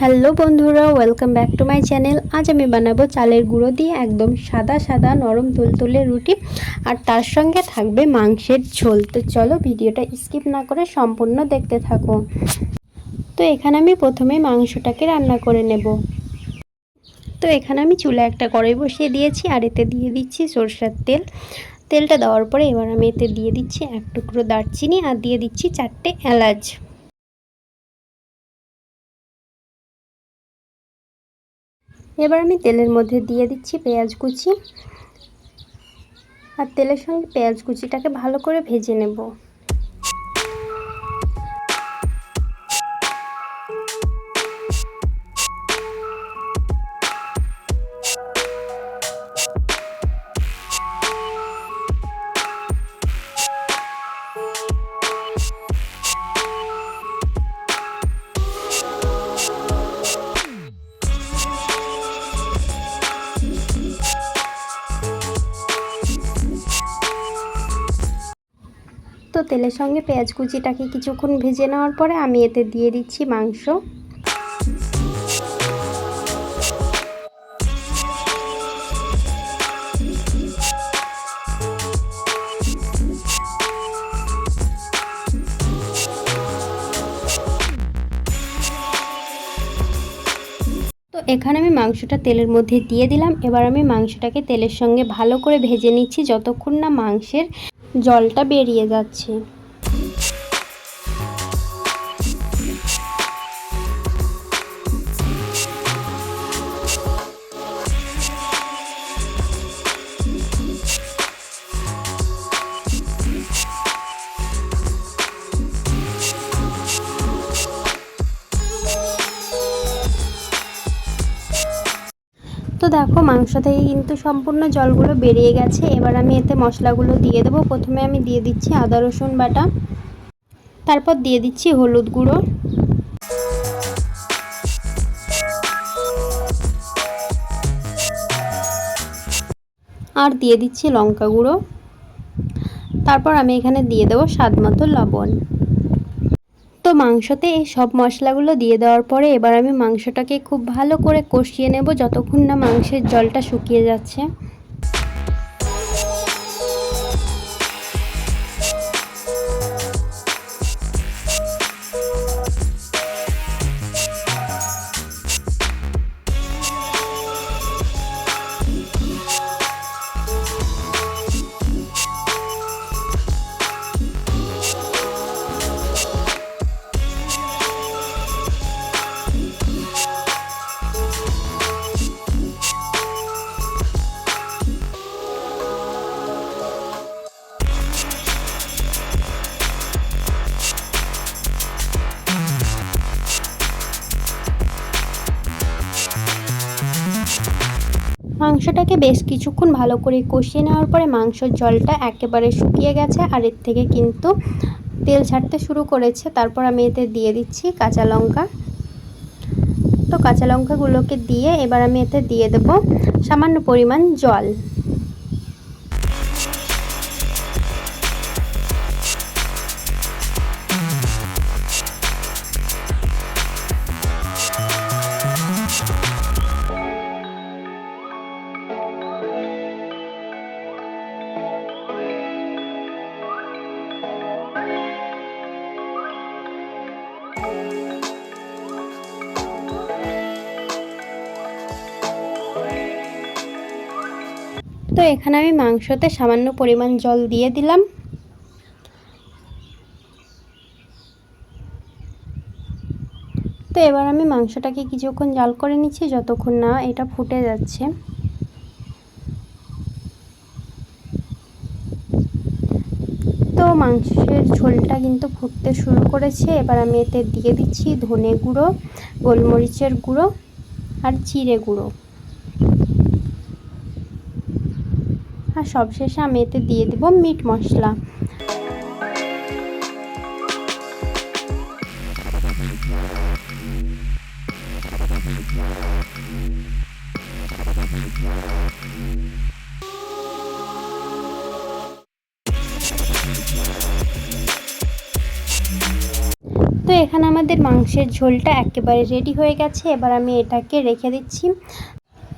Hello বন্ধুরা welcome back to my channel আজ আমি বানাবো চালের গুঁড়ো দিয়ে একদম সাদা সাদা নরম তুলতুলে রুটি, আর তার সঙ্গে থাকবে মাংসের ঝোল। তো চলো ভিডিওটা স্কিপ না করে সম্পূর্ণ দেখতে থাকো। তো এখানে আমি প্রথমে মাংসটাকে রান্না করে নেব। তো এখানে আমি চুলা একটা কড়াই বসিয়ে দিয়েছি, আর এতে দিয়ে দিচ্ছি সরষের তেল। তেলটা দেওয়ার পরে এবার আমি এতে দিয়ে দিচ্ছি এক টুকরো দারচিনি, আর দিয়ে দিচ্ছি চারটে এলাচ। এবার আমি তেলের মধ্যে দিয়ে দিচ্ছি পেঁয়াজ কুচি। আর তেলের সঙ্গে পেঁয়াজ কুচিটাকে ভালো করে ভেজে নেব। তেলের সঙ্গে পেঁয়াজ কুচিটাকে কিছুক্ষণ ভেজে নেওয়ার পরে আমি এতে দিয়ে দিচ্ছি মাংস। তো এখানে আমি মাংসটা তেলের মধ্যে দিয়ে দিলাম। এবার আমি মাংসটাকে তেলের সঙ্গে ভালো করে ভেজে নিচ্ছি যতক্ষণ না মাংসের জলটা বেরিয়ে যাচ্ছে। দেখো, মাংস থেকে কিন্তু সম্পূর্ণ জলগুলো বেরিয়ে গেছে। এবার আমি এতে মশলাগুলো দিয়ে দেবো। প্রথমে আমি দিয়ে দিচ্ছি আদা, রসুন বাটা। তারপর দিয়ে দিচ্ছি হলুদ গুঁড়ো। আর দিয়ে দিচ্ছি লঙ্কা গুঁড়ো। তারপর আমি এখানে দিয়ে দেবো স্বাদ মতো লবণ। তো মাংসতে এই সব মশলাগুলো দিয়ে দেওয়ার পরে এবার আমি মাংসটাকে খুব ভালো করে কষিয়ে নেব যতক্ষণ না মাংসের জলটা শুকিয়ে যাচ্ছে। মাংসটাকে বেশ কিছুক্ষণ ভালো করে কষিয়ে নেওয়ার পরে মাংসর জলটা একেবারে শুকিয়ে গেছে আর এর থেকে কিন্তু তেল ছাড়তে শুরু করেছে। তারপর আমি এতে দিয়ে দিচ্ছি কাঁচা লঙ্কা। তো কাঁচা লঙ্কাগুলোকে দিয়ে এবার আমি এতে দিয়ে দেব সামান্য পরিমাণ জল। তো এখানে আমি মাংসতে সামান্য পরিমাণ জল দিয়ে দিলাম। তো এবার আমি মাংসটাকে কিছুক্ষণ জাল করে নিচ্ছি, যতক্ষণ না এটা ফুটে যাচ্ছে। তো মাংসের ঝোলটা কিন্তু ফুটতে শুরু করেছে। এবার আমি এতে দিয়ে দিচ্ছি ধনে গুঁড়ো, গোলমরিচের গুঁড়ো আর জিরে গুঁড়ো। আর সবশেষে আমি এতে দিয়ে দেব মিট মশলা। তো এখানে আমাদের মাংসের ঝোলটা একেবারে রেডি হয়ে গেছে। এবার আমি এটাকে রেখে দিচ্ছি।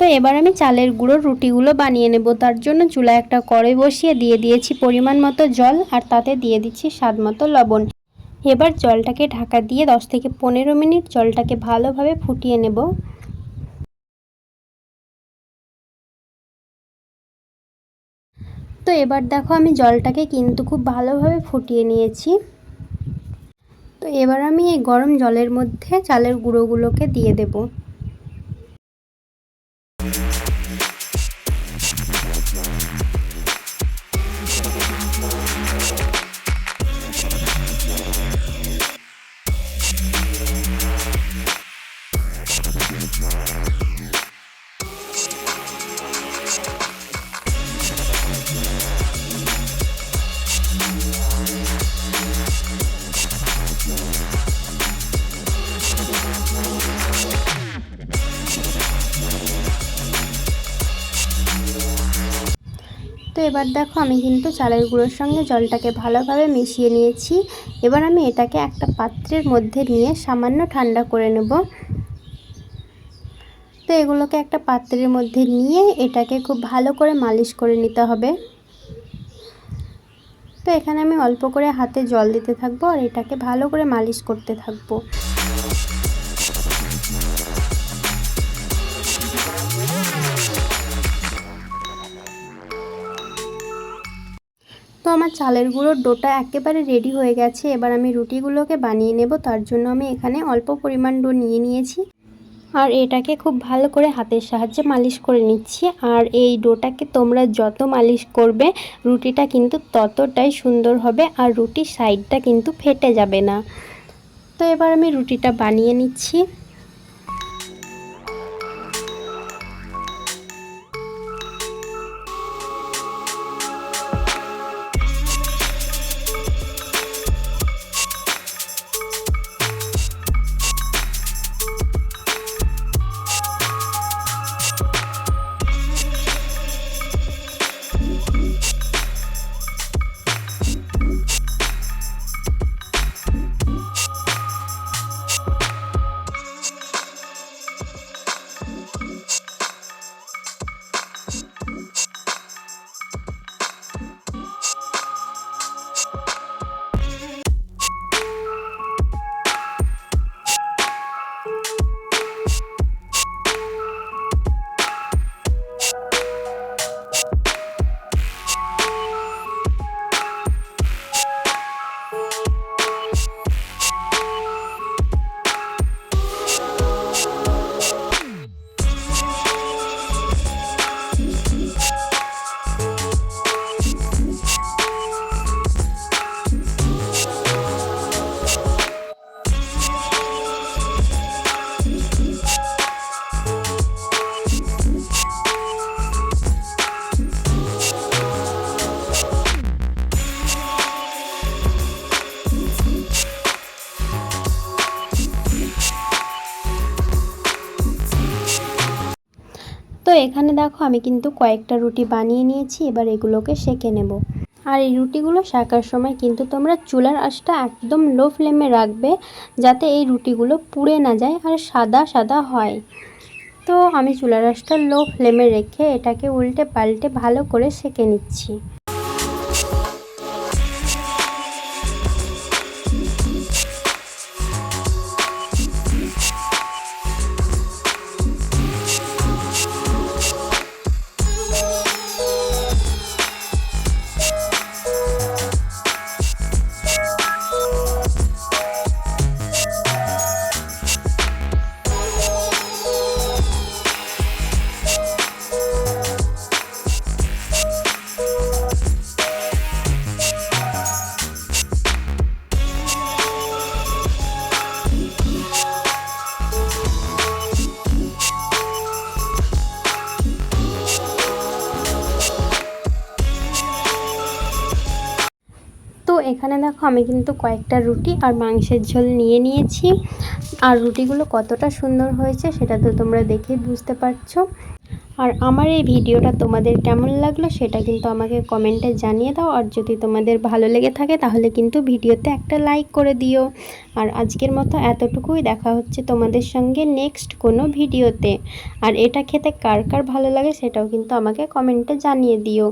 তো এবার আমি চালের গুঁড়োর রুটিগুলো বানিয়ে নেব। তার জন্য চুলায় একটা কড়াই বসিয়ে দিয়ে দিয়েছি পরিমাণ মতো জল আর তাতে দিয়ে দিচ্ছি স্বাদ মতো লবণ। এবার জলটাকে ঢাকা দিয়ে 10 থেকে পনেরো মিনিট জলটাকে ভালোভাবে ফুটিয়ে নেব। তো এবার দেখো আমি জলটাকে কিন্তু খুব ভালোভাবে ফুটিয়ে নিয়েছি। তো এবার আমি এই গরম জলের মধ্যে চালের গুঁড়োগুলোকে দিয়ে দেবো। এবার দেখো আমি কিন্তু চালের গুঁড়োর সঙ্গে জলটাকে ভালোভাবে মিশিয়ে নিয়েছি। এবার আমি এটাকে একটা পাত্রের মধ্যে নিয়ে সামান্য ঠান্ডা করে নেব। তো এগুলোকে একটা পাত্রের মধ্যে নিয়ে এটাকে খুব ভালো করে মালিশ করে নিতে হবে। তো এখানে আমি অল্প করে হাতে জল দিতে থাকব আর এটাকে ভালো করে মালিশ করতে থাকব। আমার চালের গুঁড়োর ডোটা একেবারে রেডি হয়ে গেছে। এবার আমি রুটিগুলোকে বানিয়ে নেব। তার জন্য আমি এখানে অল্প পরিমাণ ডো নিয়ে নিয়েছি। আর এটাকে খুব ভালো করে হাতের সাহায্যে মালিশ করে নিচ্ছি। আর এই ডোটাকে তোমরা যত মালিশ করবে, রুটিটা কিন্তু ততটাই সুন্দর হবে আর রুটির সাইডটা কিন্তু ফেটে যাবে না। তো এবার আমি রুটিটা বানিয়ে নিচ্ছি। তো এখানে দেখো আমি কিন্তু কয়েকটা রুটি বানিয়ে নিয়েছি, এবার এগুলোকে সেঁকে নেব। আর এই রুটিগুলো শাকার সময় কিন্তু তোমরা চুলার আঁচটা একদম লো ফ্লেমে রাখবে, যাতে এই রুটিগুলো পুড়ে না যায় আর সাদা সাদা হয়। তো আমি চুলার আঁচটা লো ফ্লেমে রেখে এটাকে উল্টে পাল্টে ভালো করে সেঁকে নিচ্ছি। এখানে দেখো আমি কিন্তু কয়েকটা রুটি আর মাংসের ঝোল নিয়ে নিয়েছি। আর রুটিগুলো কতটা সুন্দর হয়েছে সেটা তো তোমরা দেখেই বুঝতে পারছ। আর আমার এই ভিডিওটা তোমাদের কেমন লাগল সেটা কিন্তু আমাকে কমেন্টে জানিয়ে দাও। আর যদি তোমাদের ভালো লেগে থাকে তাহলে কিন্তু ভিডিওতে একটা লাইক করে দিও। আর আজকের মতো এতটুকুই। দেখা হচ্ছে তোমাদের সঙ্গে নেক্সট কোনো ভিডিওতে। আর এটা খেতে কার কার ভালো লাগে সেটাও কিন্তু আমাকে কমেন্টে জানিয়ে দিও।